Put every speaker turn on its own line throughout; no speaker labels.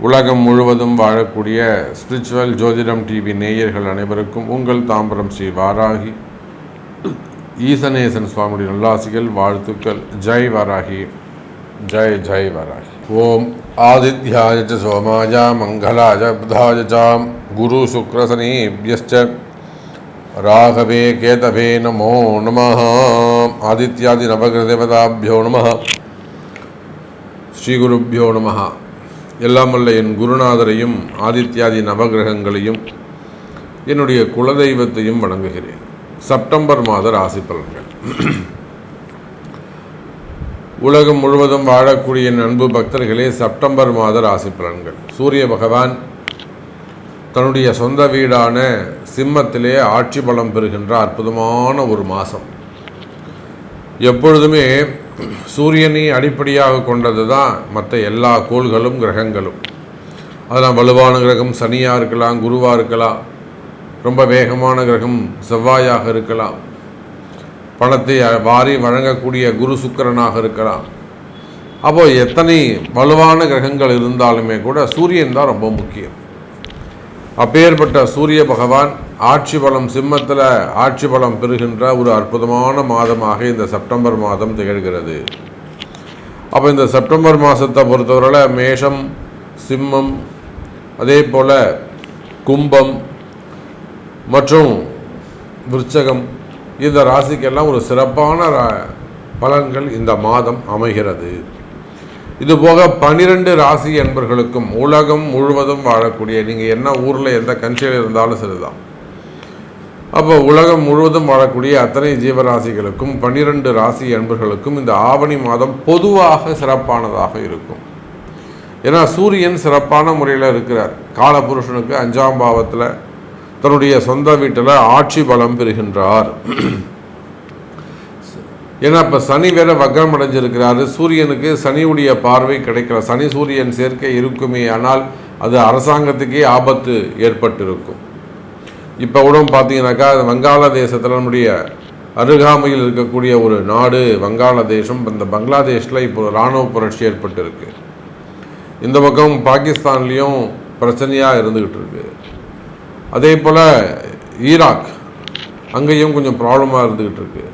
உலகம் முழுவதும் வாழக்கூடிய ஸ்பிரிச்சுவல் ஜோதிடம் டிவி நேயர்கள் அனைவருக்கும் உங்கள் தாம்பரம் ஸ்ரீ வாராகி. ஈசநேசன் சுவாமியுடைய நல்லாசிகள் வாழ்த்துக்கள். ஜெய் வாராகி. ஜெய் ஜெய் வாராகி. ஓம் ஆதித்யாய சோமாஜா சோமாய மங்களாய புதாய சாம் குரு சுக்ரசனீபியஸ்ச ராகவே கேதவே நமோ நம. ஆதித்யாதி நவகிரதேவதாபியோ நம. ஸ்ரீகுருப்பியோ நம. எல்லாம் வல்ல என் குருநாதரையும் ஆதித்யாதி நவகிரகங்களையும் என்னுடைய குலதெய்வத்தையும் வணங்குகிறேன். செப்டம்பர் மாத ராசி பலன்கள். உலகம் முழுவதும் வாழக்கூடிய என் அன்பு பக்தர்களே செப்டம்பர் மாத ராசி பலன்கள். சூரிய பகவான் தன்னுடைய சொந்த வீடான சிம்மத்திலே ஆட்சி பலம் பெறுகின்ற அற்புதமான ஒரு மாதம் எப்பொழுதுமே சூரியனை அடிப்படையாக கொண்டது தான் மற்ற எல்லா கோள்களும் கிரகங்களும். அதெல்லாம் வலுவான கிரகம் சனியாக இருக்கலாம் குருவாக இருக்கலாம் ரொம்ப வேகமான கிரகம் செவ்வாயாக இருக்கலாம். பணத்தை வாரி வழங்கக்கூடிய குரு சுக்கரனாக இருக்கலாம். அப்போது எத்தனை வலுவான கிரகங்கள் இருந்தாலுமே கூட சூரியன் தான் ரொம்ப முக்கியம். அப்பேற்பட்ட சூரிய பகவான் ஆட்சி பலம் சிம்மத்தில் ஆட்சி பலம் பெறுகின்ற ஒரு அற்புதமான மாதமாக இந்த செப்டம்பர் மாதம் திகழ்கிறது. அப்போ இந்த செப்டம்பர் மாதத்தை பொறுத்தவரையில் மேஷம் சிம்மம் அதே போல் கும்பம் மற்றும் விருச்சகம் இந்த ராசிக்கெல்லாம் ஒரு சிறப்பான ரா- பலன்கள் இந்த மாதம் அமைகிறது. இதுபோக பனிரெண்டு ராசி என்பர்களுக்கும் உலகம் முழுவதும் வாழக்கூடிய நீங்கள் என்ன ஊரில் எந்த கண்ட்ரியில் இருந்தாலும் சரிதான். அப்போ உலகம் முழுவதும் வாழக்கூடிய அத்தனை ஜீவராசிகளுக்கும் பன்னிரண்டு ராசி அன்பர்களுக்கும் இந்த ஆவணி மாதம் பொதுவாக சிறப்பானதாக இருக்கும். ஏன்னா சூரியன் சிறப்பான முறையில் இருக்கிறார். காலபுருஷனுக்கு அஞ்சாம் பாவத்தில் தன்னுடைய சொந்த வீட்டில் ஆட்சி பலம் பெறுகின்றார். ஏன்னா இப்போ சனி வேற வக்ரம் அடைஞ்சிருக்கிறாரு சூரியனுக்கு சனியுடைய பார்வை கிடைக்கல. சனி சூரியன் சேர்க்கை இருக்குமே ஆனால் அது அரசாங்கத்துக்கே ஆபத்து ஏற்பட்டிருக்கும். இப்போ கூட பார்த்தீங்கன்னாக்கா வங்காளதேசத்தில் நம்முடைய அருகாமையில் இருக்கக்கூடிய ஒரு நாடு வங்காளதேசம் இந்த பங்களாதேஷில் இப்போ இராணுவ புரட்சி ஏற்பட்டிருக்கு. இந்த பக்கம் பாகிஸ்தான்லேயும் பிரச்சனையாக இருந்துக்கிட்டு இருக்கு அதே போல் ஈராக் அங்கேயும் கொஞ்சம் ப்ராப்ளமாக இருந்துக்கிட்டு இருக்குது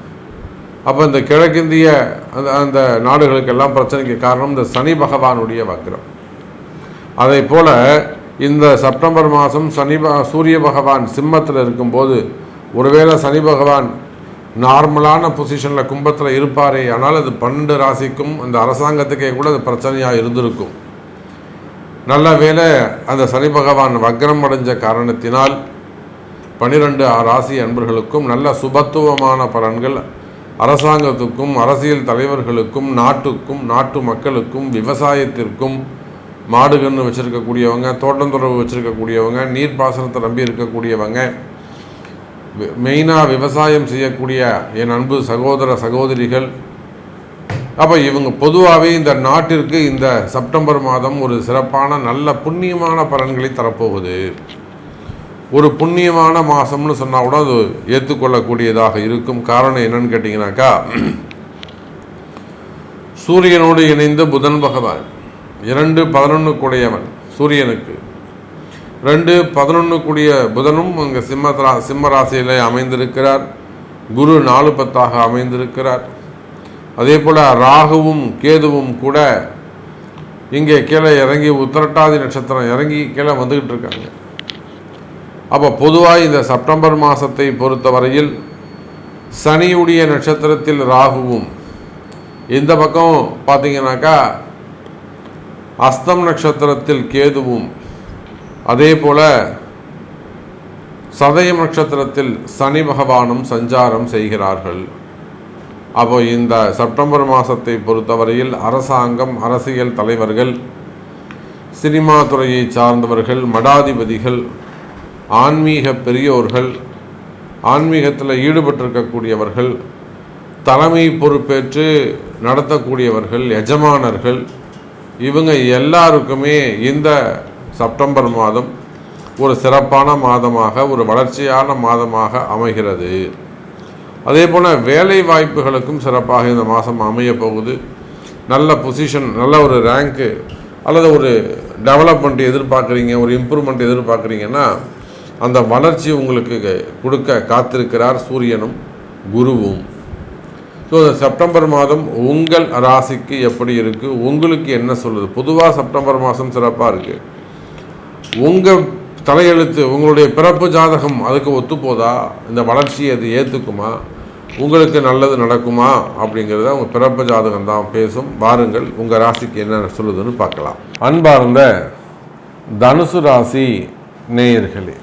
அப்போ இந்த கிழக்கிந்திய அந்த அந்த நாடுகளுக்கெல்லாம் பிரச்சனைக்கு காரணம் இந்த சனி பகவானுடைய வக்ரம். அதே போல் இந்த செப்டம்பர் மாதம் சனி சூரிய பகவான் சிம்மத்தில் இருக்கும்போது ஒருவேளை சனி பகவான் நார்மலான பொசிஷனில் கும்பத்தில் இருப்பாரே ஆனால் அது பன்னெண்டு ராசிக்கும் அந்த அரசாங்கத்துக்கே கூட அது பிரச்சனையாக இருந்திருக்கும். நல்ல வேளை அந்த சனி பகவான் வக்ரம் அடைஞ்ச காரணத்தினால் பனிரெண்டு ராசி அன்பர்களுக்கும் நல்ல சுபத்துவமான பலன்கள் அரசாங்கத்துக்கும் அரசியல் தலைவர்களுக்கும் நாட்டுக்கும் நாட்டு மக்களுக்கும் விவசாயத்திற்கும் மாடு கன்று வச்சுருக்கக்கூடியவங்க தோட்டந்துறவு வச்சுருக்கக்கூடியவங்க நீர்ப்பாசனத்தை நம்பி இருக்கக்கூடியவங்க மெயினாக விவசாயம் செய்யக்கூடிய என் அன்பு சகோதர சகோதரிகள் அப்போ இவங்க பொதுவாகவே இந்த நாட்டிற்கு இந்த செப்டம்பர் மாதம் ஒரு சிறப்பான நல்ல புண்ணியமான பலன்களை தரப்போகுது. ஒரு புண்ணியமான மாதம்னு சொன்னால் கூட அது ஏற்றுக்கொள்ளக்கூடியதாக இருக்கும். காரணம் என்னன்னு கேட்டிங்கனாக்கா சூரியனோடு இணைந்த புதன் பகவான். இரண்டு பதினொன்றுக்குடையவன் சூரியனுக்கு. ரெண்டு பதினொன்றுக்குடிய புதனும் அங்கே சிம்ம சிம்ம ராசியில் அமைந்திருக்கிறார். குரு நாலு பத்தாக அமைந்திருக்கிறார். அதே போல் ராகுவும் கேதுவும் கூட இங்கே கீழே இறங்கி உத்திரட்டாதி நட்சத்திரம் இறங்கி கீழே வந்துக்கிட்டு இருக்காங்க. அப்போ பொதுவாக இந்த செப்டம்பர் மாதத்தை பொறுத்தவரையில் சனியுடைய நட்சத்திரத்தில் ராகுவும் இந்த பக்கம் பார்த்தீங்கன்னாக்கா அஸ்தம் நட்சத்திரத்தில் கேதுவும் அதே போல் சதயம் நட்சத்திரத்தில் சனி பகவானும் சஞ்சாரம் செய்கிறார்கள். அப்போ இந்த செப்டம்பர் மாதத்தை பொறுத்தவரையில் அரசாங்கம் அரசியல் தலைவர்கள் சினிமா துறையை சார்ந்தவர்கள் மடாதிபதிகள் ஆன்மீக பெரியோர்கள் ஆன்மீகத்தில் ஈடுபட்டிருக்கக்கூடியவர்கள் தலைமை பொறுப்பேற்று நடத்தக்கூடியவர்கள் எஜமானர்கள் இவங்க எல்லாருக்குமே இந்த செப்டம்பர் மாதம் ஒரு சிறப்பான மாதமாக ஒரு வளர்ச்சியான மாதமாக அமைகிறது. அதே போல் வேலை வாய்ப்புகளுக்கும் சிறப்பாக இந்த மாதம் அமைய போகுது. நல்ல பொசிஷன் நல்ல ஒரு ரேங்க்கு அல்லது ஒரு டெவலப்மெண்ட் எதிர்பார்க்குறீங்க ஒரு இம்ப்ரூவ்மெண்ட் எதிர்பார்க்குறீங்கன்னா அந்த வளர்ச்சி உங்களுக்கு கொடுக்க காத்திருக்கிறார் சூரியனும் குருவும். ஸோ செப்டம்பர் மாதம் உங்கள் ராசிக்கு எப்படி இருக்குது உங்களுக்கு என்ன சொல்லுது? பொதுவாக செப்டம்பர் மாதம் சிறப்பாக இருக்குது உங்கள் தலையெழுத்து உங்களுடைய பிறப்பு ஜாதகம் அதுக்கு ஒத்துப்போதா? இந்த வளர்ச்சியை அது ஏற்றுக்குமா உங்களுக்கு நல்லது நடக்குமா? அப்படிங்கிறத உங்கள் பிறப்பு ஜாதகம் தான் பேசும். வாருங்கள் உங்கள் ராசிக்கு என்ன சொல்லுதுன்னு பார்க்கலாம். அன்பார்ந்த தனுசு ராசி நேயர்களே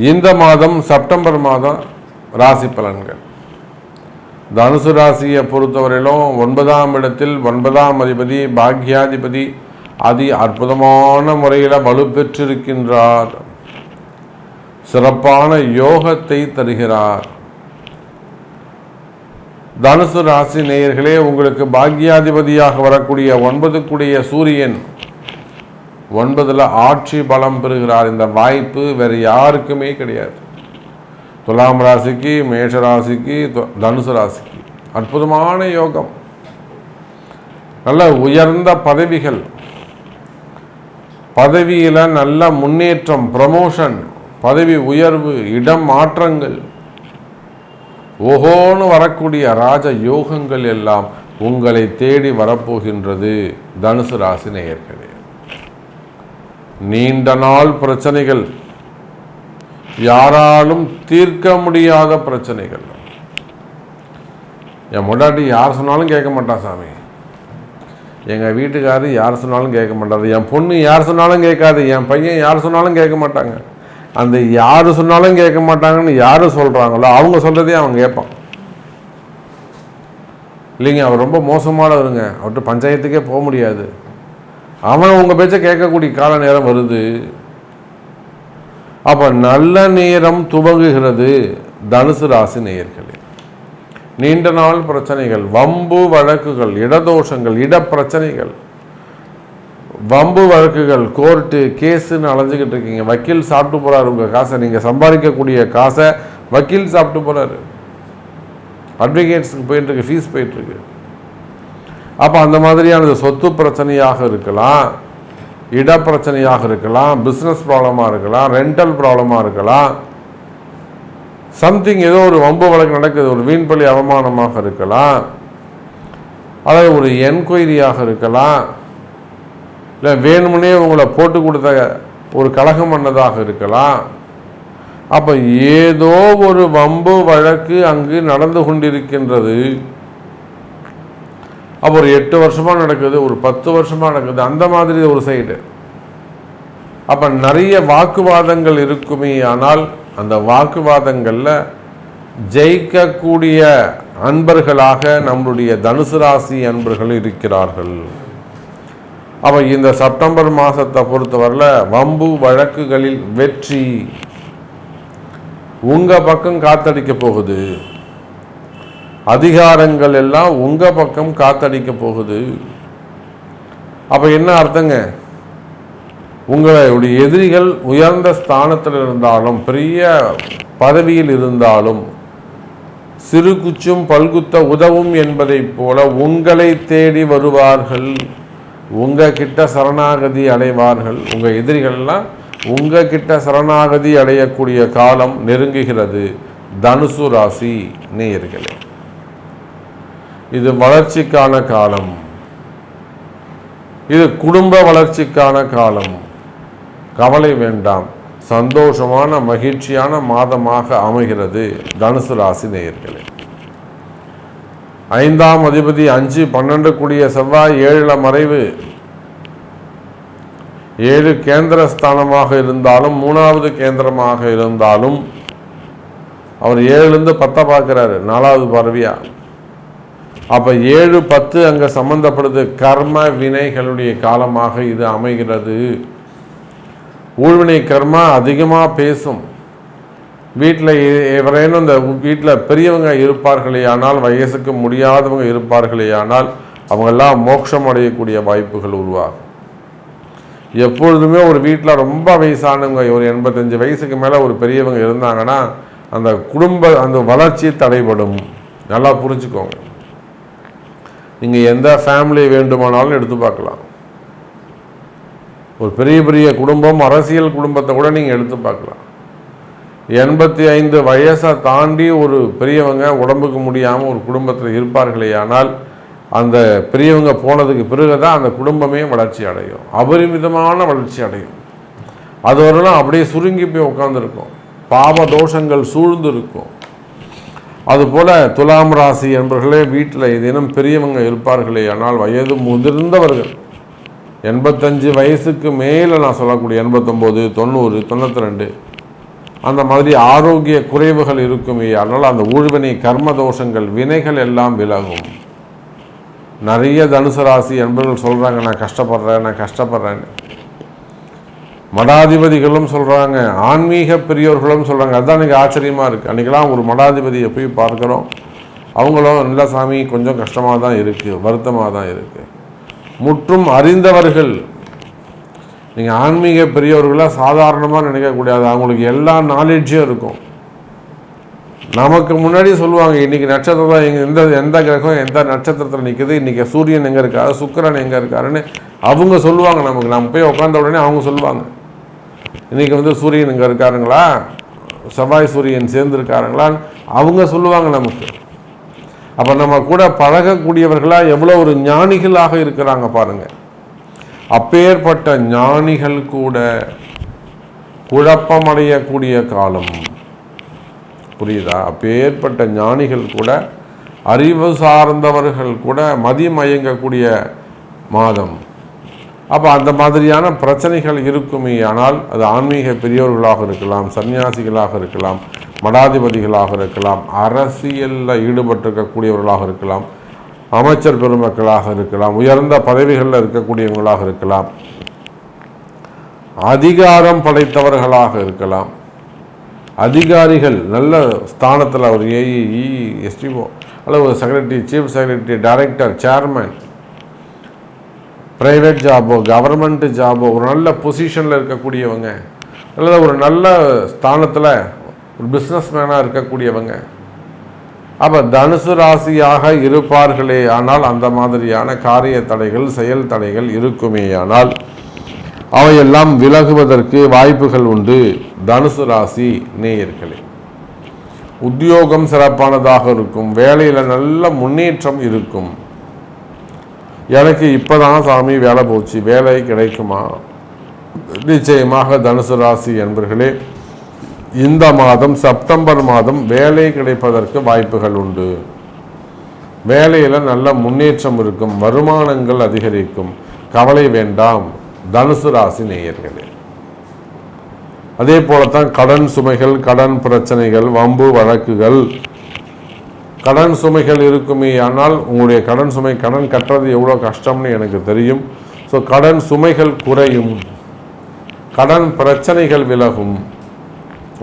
இந்த மாதம் செப்டம்பர் மாதம் ராசி பலன்கள். தனுசு ராசியை பொறுத்தவரையிலும் ஒன்பதாம் இடத்தில் ஒன்பதாம் அதிபதி பாக்யாதிபதி அதி அற்புதமான முறையில் வலுப்பெற்றிருக்கின்றார் சிறப்பான யோகத்தை தருகிறார். தனுசு ராசி நேயர்களே உங்களுக்கு பாக்யாதிபதியாக வரக்கூடிய ஒன்பதுக்குடைய சூரியன் ஒன்பதுல ஆட்சி பலம் பெறுகிறார் இந்த வாய்ப்பு வேறு யாருக்குமே கிடையாது. துலாம் ராசிக்கு மேஷ ராசிக்கு தனுசு ராசிக்கு. அற்புதமான யோகம். நல்ல உயர்ந்த பதவிகள். பதவியில நல்ல முன்னேற்றம் ப்ரமோஷன் பதவி உயர்வு இடம் மாற்றங்கள். ஓஹோன்னு வரக்கூடிய ராஜ யோகங்கள் எல்லாம் உங்களை தேடி வரப்போகின்றது தனுசு ராசி நேயர்களே. நீண்ட நாள் பிரச்சனைகள். யாராலும் தீர்க்க முடியாத பிரச்சனைகள். என் முன்னாடி யார் சொன்னாலும் கேட்க மாட்டான் சாமி. எங்கள் வீட்டுக்காரர் யார் சொன்னாலும் கேட்க மாட்டாரு. என் பொண்ணு யார் சொன்னாலும் கேட்காது. என் பையன் யார் சொன்னாலும் கேட்க மாட்டாங்க. அந்த யார் சொன்னாலும் கேட்க மாட்டாங்கன்னு யார் சொல்கிறாங்களோ அவங்க சொல்கிறதே அவன் கேட்பான். இல்லைங்க அவர் ரொம்ப மோசமானவருங்க. அவர்கிட்ட பஞ்சாயத்துக்கே போக முடியாது. அவன் உங்கள் பேச்சை கேட்கக்கூடிய கால நேரம் வருது. அப்போ நல்ல நேரம் துவங்குகிறது தனுசு ராசி நேயர்களே. நீண்ட நாள் பிரச்சனைகள் வம்பு வழக்குகள் இடதோஷங்கள் இடப்பிரச்சனைகள். வம்பு வழக்குகள் கோர்ட்டு கேஸுன்னு அலைஞ்சிக்கிட்டு இருக்கீங்க. வக்கீல் சாப்பிட்டு போறாரு உங்கள் காசை. நீங்கள் சம்பாதிக்கக்கூடிய காசை வக்கீல் சாப்பிட்டு போறாரு. அட்வொகேட்ஸுக்கு போயிட்டு இருக்கு ஃபீஸ் போயிட்டு இருக்கு. அப்போ அந்த மாதிரியானது சொத்து பிரச்சனையாக இருக்கலாம் இட பிரச்சனையாக இருக்கலாம் பிஸ்னஸ் ப்ராப்ளமாக இருக்கலாம் ரெண்டல் ப்ராப்ளமாக இருக்கலாம். சம்திங் ஏதோ ஒரு வம்பு வழக்கு நடக்குது ஒரு வீண்பள்ளி அவமானமாக இருக்கலாம். அதாவது ஒரு என்கொயரியாக இருக்கலாம். இல்லை வேணுமுனே உங்களை போட்டு கொடுத்த ஒரு கழகம் பண்ணதாக இருக்கலாம். அப்போ ஏதோ ஒரு வம்பு வழக்கு அங்கு நடந்து கொண்டிருக்கின்றது. அப்போ ஒரு எட்டு வருஷமாக நடக்குது ஒரு பத்து வருஷமாக நடக்குது அந்த மாதிரி ஒரு சைடு. அப்போ நிறைய வாக்குவாதங்கள் இருக்குமே ஆனால் அந்த வாக்குவாதங்களில் ஜெயிக்கக்கூடிய அன்பர்களாக நம்மளுடைய தனுசு ராசி அன்பர்கள் இருக்கிறார்கள். அப்ப இந்த செப்டம்பர் மாதத்தை பொறுத்தவரையில் வம்பு வழக்குகளில் வெற்றி உங்கள் பக்கம் காத்தடிக்க போகுது. அதிகாரங்கள் எல்லாம் உங்க பக்கம் காத்தடிக்க போகுது. அப்ப என்ன அர்த்தங்க? உங்களுடைய எதிரிகள் உயர்ந்த ஸ்தானத்தில் இருந்தாலும் பெரிய பதவியில் இருந்தாலும் சிறு குச்சும் பல்குத்த உதவும் என்பதைப் போல உங்களை தேடி வருவார்கள். உங்க கிட்ட சரணாகதி அடைவார்கள். உங்க எதிரிகள்லாம் உங்க கிட்ட சரணாகதி அடையக்கூடிய காலம் நெருங்குகிறது. தனுசு ராசி நேயர்களே. இது வளர்ச்சிக்கான காலம். இது குடும்ப வளர்ச்சிக்கான காலம். கவலை வேண்டாம். சந்தோஷமான மகிழ்ச்சியான மாதமாக அமைகிறது தனுசு ராசி நேயர்களே. ஐந்தாம் அதிபதி அஞ்சு பன்னெண்டு கூடிய செவ்வாய் ஏழுல மறைவு. ஏழு கேந்திர ஸ்தானமாக இருந்தாலும் மூணாவது கேந்திரமாக இருந்தாலும் அவர் ஏழுலேருந்து பத்தை பார்க்குறாரு நாலாவது பார்வையா? அப்போ ஏழு பத்து அங்கே சம்மந்தப்படுது கர்ம வினைகளுடைய காலமாக இது அமைகிறது. ஊழ்வினை கர்மா அதிகமாக பேசும். வீட்டில் எவரேனும் இந்த வீட்டில் பெரியவங்க இருப்பார்களே ஆனால் வயசுக்கு முடியாதவங்க இருப்பார்களே ஆனால் அவங்கெல்லாம் மோட்சம் அடையக்கூடிய வாய்ப்புகள் உருவாகும். எப்பொழுதுமே ஒரு வீட்டில் ரொம்ப வயசானவங்க ஒரு எண்பத்தஞ்சு வயசுக்கு மேலே ஒரு பெரியவங்க இருந்தாங்கன்னா அந்த குடும்ப அந்த வளர்ச்சி தடைபடும். நல்லா புரிஞ்சுக்கோங்க. நீங்கள் எந்த ஃபேமிலி வேண்டுமானாலும் எடுத்து பார்க்கலாம். ஒரு பெரிய பெரிய குடும்பம் அரசியல் குடும்பத்தை கூட நீங்கள் எடுத்து பார்க்கலாம். எண்பத்தி ஐந்து வயசை தாண்டி ஒரு பெரியவங்க உடம்புக்கு முடியாமல் ஒரு குடும்பத்தில் இருப்பார்களே ஆனால் அந்த பெரியவங்க போனதுக்கு பிறகு தான் அந்த குடும்பமே வளர்ச்சி அடையும். அபரிமிதமான வளர்ச்சி அடையும். அது வரலாம் அப்படியே சுருங்கி போய் உட்காந்துருக்கும் பாவ தோஷங்கள் சூழ்ந்து இருக்கும். அதுபோல் துலாம் ராசி என்பவர்களே வீட்டில் ஏதேனும் பெரியவங்க இருப்பார்களே ஆனால் வயது முதிர்ந்தவர்கள். எண்பத்தஞ்சு வயசுக்கு மேலே நான் சொல்லக்கூடிய எண்பத்தொம்போது தொண்ணூறு தொண்ணூற்றி ரெண்டு அந்த மாதிரி ஆரோக்கிய குறைவுகள் இருக்குமே அதனால் அந்த ஊழ்வினை கர்ம தோஷங்கள் வினைகள் எல்லாம் விலகும். நிறைய தனுசு ராசி என்பவர்கள் சொல்கிறாங்க நான் கஷ்டப்படுறேன் நான் கஷ்டப்படுறேன்னு. மடாதிபதிகளும் சொல்கிறாங்க ஆன்மீக பெரியோர்களும் சொல்கிறாங்க அதுதான் எனக்கு ஆச்சரியமாக இருக்குது அன்றைக்கெல்லாம் ஒரு மடாதிபதியை போய் பார்க்குறோம். அவங்களும் நல்ல சாமி கொஞ்சம் கஷ்டமாக தான் இருக்குது வருத்தமாக தான் இருக்குது முற்றும் அறிந்தவர்கள். நீங்கள் ஆன்மீக பெரியவர்களாக சாதாரணமாக நினைக்கக்கூடாது. அவங்களுக்கு எல்லா நாலேஜும் இருக்கும். நமக்கு முன்னாடி சொல்லுவாங்க இன்றைக்கி நட்சத்திரம் எங்கே எந்த எந்த கிரகம் எந்த நட்சத்திரத்தில் நிற்குது இன்றைக்கி சூரியன் எங்கே இருக்காரு? சுக்கரன் எங்கே இருக்காருன்னு. அவங்க சொல்லுவாங்க நமக்கு. நம்ம போய் உட்காந்த உடனே அவங்க சொல்லுவாங்க. இன்றைக்கி வந்து சூரியன் இங்கே இருக்காருங்களா? செவ்வாய் சூரியன் சேர்ந்துருக்காருங்களான்னு அவங்க சொல்லுவாங்க நமக்கு. அப்போ நம்ம கூட பழகக்கூடியவர்களாக எவ்வளோ ஒரு ஞானிகளாக இருக்கிறாங்க பாருங்கள் அப்பேற்பட்ட ஞானிகள் கூட குழப்பமடையக்கூடிய காலம். புரியுதா? அப்பேற்பட்ட ஞானிகள் கூட அறிவு சார்ந்தவர்கள் கூட மதிமயங்கக்கூடிய மாதம். அப்போ அந்த மாதிரியான பிரச்சனைகள் இருக்குமே ஆனால் அது ஆன்மீக பெரியோர்களாக இருக்கலாம் சன்னியாசிகளாக இருக்கலாம் மடாதிபதிகளாக இருக்கலாம் அரசியலில் ஈடுபட்டிருக்கக்கூடியவர்களாக இருக்கலாம் அமைச்சர் பெருமக்களாக இருக்கலாம் உயர்ந்த பதவிகளில் இருக்கக்கூடியவங்களாக இருக்கலாம் அதிகாரம் படைத்தவர்களாக இருக்கலாம். அதிகாரிகள் நல்ல ஸ்தானத்தில் ஒரு ஏஇஇ எஸ்டிஓ அல்லது ஒரு secretary chief secretary director chairman private ஜாபோ government ஜாபோ ஒரு நல்ல பொசிஷனில் இருக்கக்கூடியவங்க அல்லது ஒரு நல்ல ஸ்தானத்தில் ஒரு பிஸ்னஸ் மேனாக இருக்கக்கூடியவங்க. அப்போ தனுசு ராசியாக இருப்பார்களே ஆனால் அந்த மாதிரியான காரிய தடைகள் செயல் தடைகள் இருக்குமேயானால் அவையெல்லாம் விலகுவதற்கு வாய்ப்புகள் உண்டு. தனுசு ராசி நேயர்களே உத்தியோகம் சிறப்பானதாக இருக்கும் வேலையில் நல்ல முன்னேற்றம் இருக்கும். எனக்கு இப்போதான் சாமி வேலை போச்சு. வேலை கிடைக்குமா? நிச்சயமாக தனுசு ராசி என்பர்களே இந்த மாதம் செப்டம்பர் மாதம் வேலை கிடைப்பதற்கு வாய்ப்புகள் உண்டு. வேலையில் நல்ல முன்னேற்றம் இருக்கும் வருமானங்கள் அதிகரிக்கும். கவலை வேண்டாம் தனுசு ராசி நேயர்களே. அதே போலத்தான் கடன் சுமைகள் கடன் பிரச்சனைகள் வம்பு வழக்குகள் கடன் சுமைகள் இருக்குமே ஆனால் உங்களுடைய கடன் சுமை கடன் கட்டுறது எவ்வளோ கஷ்டம்னு எனக்கு தெரியும். ஸோ கடன் சுமைகள் குறையும். கடன் பிரச்சனைகள் விலகும்.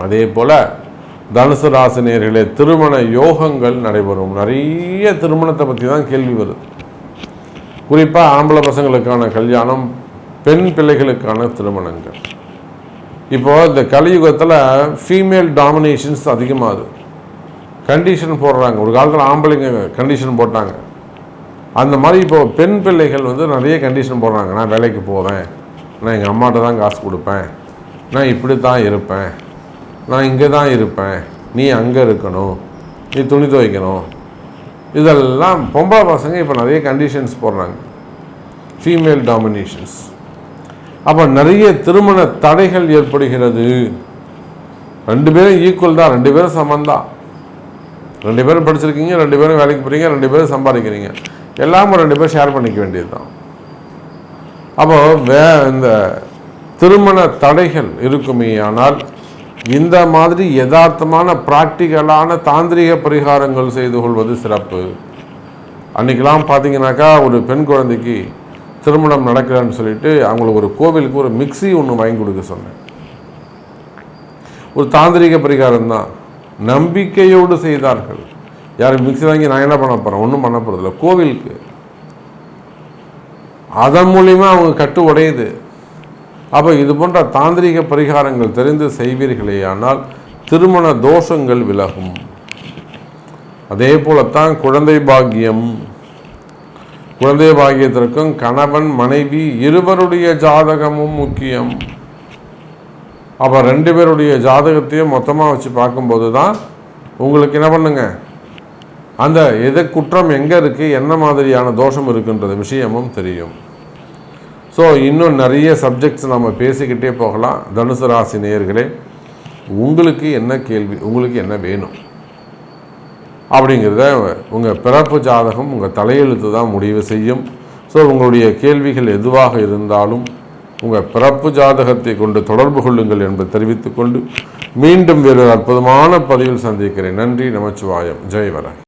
அதே போல் தனுசு ராசினியர்களே திருமண யோகங்கள் நடைபெறும். நிறைய திருமணத்தை பற்றி தான் கேள்வி வருது. குறிப்பாக ஆம்பளை பசங்களுக்கான கல்யாணம் பெண் பிள்ளைகளுக்கான திருமணங்கள். இப்போது இந்த கலியுகத்தில் ஃபீமேல் டாமினேஷன்ஸ் அதிகமாகுது. கண்டிஷன் போடுறாங்க. ஒரு காலத்தில் ஆம்பளைங்க கண்டிஷன் போட்டாங்க. அந்த மாதிரி இப்போ பெண் பிள்ளைகள் வந்து நிறைய கண்டிஷன் போடுறாங்க. நான் வேலைக்கு போவேன். நான் எங்கள் அம்மாட்ட தான் காசு கொடுப்பேன். நான் இப்படி தான் இருப்பேன். நான் இங்கே தான் இருப்பேன். நீ அங்கே இருக்கணும். நீ துணி துவைக்கணும். இதெல்லாம் பொம்பளை பசங்க இப்போ நிறைய கண்டிஷன்ஸ் போடுறாங்க. ஃபீமேல் டாமினேஷன்ஸ் அப்போ நிறைய திருமண தடைகள் ஏற்படுகிறது. ரெண்டு பேரும் ஈக்குவல் தான். ரெண்டு பேரும் சமந்தான் ரெண்டு பேரும் படிச்சிருக்கீங்க ரெண்டு பேரும் வேலைக்கு போகிறீங்க ரெண்டு பேரும் சம்பாதிக்கிறீங்க. எல்லாமே ரெண்டு பேரும் ஷேர் பண்ணிக்க வேண்டியது தான் அப்போது வே இந்த திருமண தடைகள் இருக்குமே ஆனால் இந்த மாதிரி யதார்த்தமான ப்ராக்டிக்கலான தாந்திரிக பரிகாரங்கள் செய்து கொள்வது சிறப்பு. அன்றைக்கெல்லாம் பார்த்தீங்கன்னாக்கா ஒரு பெண் குழந்தைக்கு திருமணம் நடக்கலன்னு சொல்லிட்டு அவங்களுக்கு ஒரு கோவிலுக்கு ஒரு மிக்சி ஒன்று வாங்கி கொடுக்க சொன்னேன். ஒரு தாந்திரிக பரிகாரம் தான் நம்பிக்கையோடு செய்தார்கள். யாரும் மிக்சி வாங்கி நான் என்ன பண்ண போகிறேன் ஒன்றும் பண்ண போகிறதில்ல கோவிலுக்கு. அதன் மூலிமா அவங்க கட்டு உடையுது. அப்போ இது போன்ற தாந்திரிக பரிகாரங்கள் தெரிந்து செய்வீர்களே ஆனால் திருமண தோஷங்கள் விலகும். அதே போலத்தான் குழந்தை பாக்கியம். குழந்தை பாக்கியத்திற்கும் கணவன் மனைவி இருவருடைய ஜாதகமும் முக்கியம். அப்போ ரெண்டு பேருடைய ஜாதகத்தையும் மொத்தமாக வச்சு பார்க்கும்போது தான் உங்களுக்கு என்ன பண்ணுங்க? அந்த எது குற்றம் எங்கே இருக்குது என்ன மாதிரியான தோஷம் இருக்குன்றது விஷயமும் தெரியும். ஸோ இன்னும் நிறைய சப்ஜெக்ட்ஸ் நம்ம பேசிக்கிட்டே போகலாம். தனுசு ராசி நேயர்களே உங்களுக்கு என்ன கேள்வி உங்களுக்கு என்ன வேணும்? அப்படிங்கிறத உங்கள் பிறப்பு ஜாதகம் உங்கள் தலையெழுத்து தான் முடிவு செய்யும். ஸோ உங்களுடைய கேள்விகள் எதுவாக இருந்தாலும் உங்கள் பிறப்பு ஜாதகத்தை கொண்டு தொடர்பு கொள்ளுங்கள் என்பதை தெரிவித்துக்கொண்டு மீண்டும் வேறு அற்புதமான பதிவில் சந்திக்கிறேன். நன்றி நமச்சிவாயம். ஜெயவரன்